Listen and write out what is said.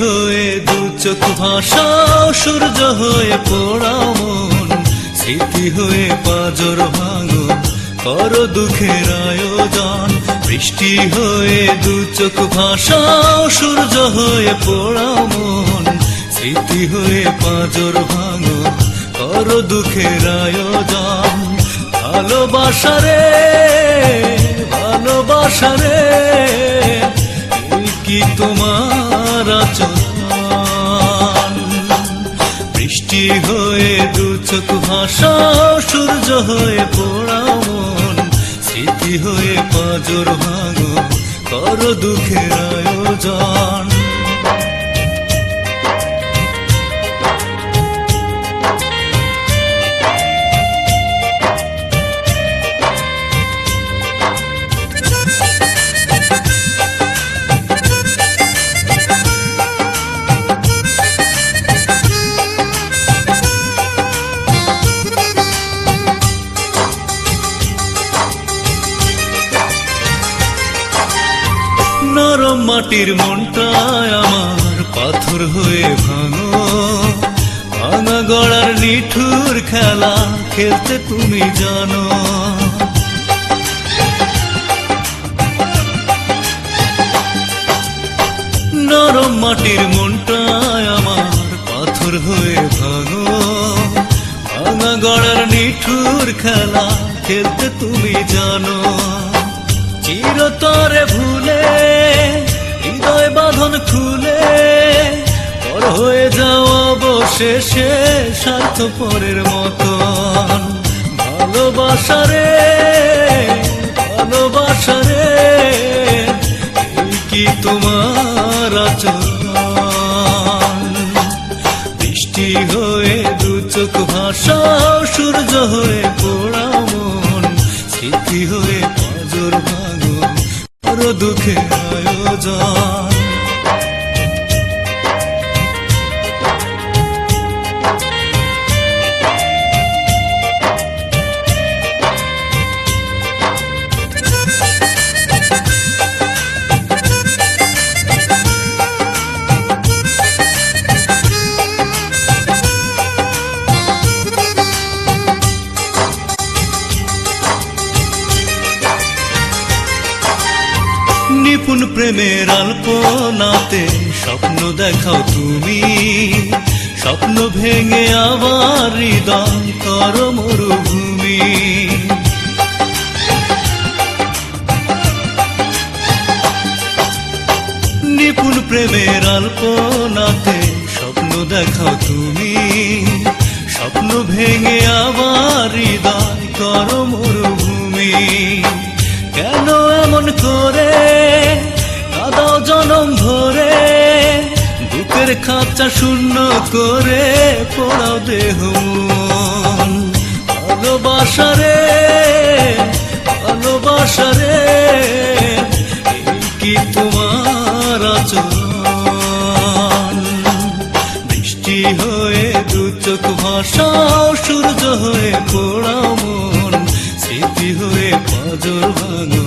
হয়ে দু চোখ ভাসাও, সূর্য হয়ে পোড়াও মন। স্মৃতি হয়ে পাজর ভাঙো, কর দুঃখের আয়োজন। বৃষ্টি হয়ে দু চোখ ভাসাও, সূর্য হয়ে পোড়াও মন। স্মৃতি হয়ে পাজর ভাঙো, কর দুঃখের আয়োজন। ভালোবাসারে ভালোবাসারে কি তোমার বৃষ্টি হয়ে দু চোখ ভাষা সূর্য হয়ে পোড়াও মন। স্মৃতি হয়ে পাজর ভাঙো, কর দুঃখের আয়োজন। নরম মাটির মনটায় আমার পাথর হয়ে ভাঙো। ভাঙা গড়ার নিঠুর খেলা খেলতে তুমি জানো। নরম মাটির মনটায় আমার পাথর হয়ে ভাঙো। ভাঙা গড়ার নিঠুর খেলা খেলতে তুমি জানো। চিরতরে ভুলে, হৃদয় বাঁধন খুলে, পর হয়ে যাও অবশেষে স্বার্থ পরের মতন ভালোবাসারে ভালোবাসারে কি তোমার আচরণ। বৃষ্টি হয়ে দু চোখ ভাষাও সূর্য হয়ে পোড়াও মন, স্মৃতি হয়ে পাজর আরও দুঃখে আয়োজন। নিপুণ প্রেমের আলপনাতে স্বপ্ন দেখাও তুমি। স্বপ্ন ভেঙে আবার হৃদয় কর মরুভূমি। নিপুণ প্রেমের আলপনাতে স্বপ্ন দেখাও তুমি। স্বপ্ন ভেঙে আবার হৃদয় কর মরুভূমি। কেন এমন করে খাঁচা শূন্য করে পড়াও দেহ। ভালোবাসারে ভালোবাসারে কি তোমার আচরণ বৃষ্টি হয়ে দু চোখ ভাসাও, সূর্য হয়ে পোড়াও মন স্মৃতি হয়ে পাজর ভাঙো